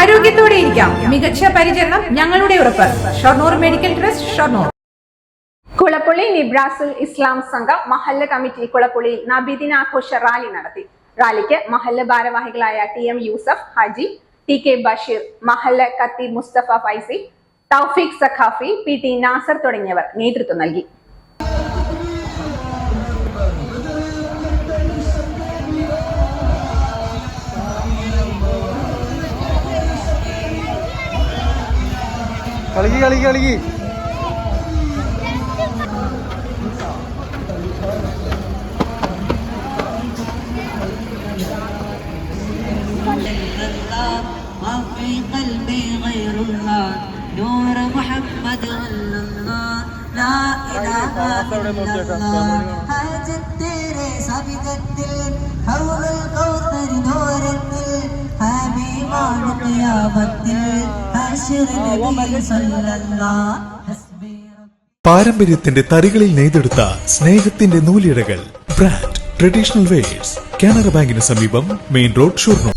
ആരോഗ്യത്തോടെ ഇരിക്കാം. മികച്ച പരിചരണം ഞങ്ങളുടെ ഉറപ്പ്. Shoranur medical trust Shoranur. Kulappully Nibrasul Islam Sangham Mahalla committee കുളപ്പുള്ളിയിൽ നബിദിനാഘോഷ rally നടത്തി. റാലിക്ക് മഹല്ല ഭാരവാഹികളായ T M Yusuf Haji T K Basheer മഹല്ല കത്തി മുസ്തഫ ഫൈസി തൗഫീഖ് സഖാഫി പി ടി നാസർ തുടങ്ങിയവർ നേതൃത്വം നൽകി. സവിധത്തിൽ ഹൗൽ കൗസർ നോരത്തിൽ ഹബീബാണ് ഖിയാമത്തിൽ പാരമ്പര്യത്തിന്റെ തറികളിൽ നെയ്തെടുത്ത സ്നേഹത്തിന്റെ നൂലിഴകൾ ബ്രാൻഡ് ട്രഡീഷണൽ വെയേഴ്സ് കാനറ ബാങ്കിന് സമീപം മെയിൻ റോഡ് ഷൊർണൂർ.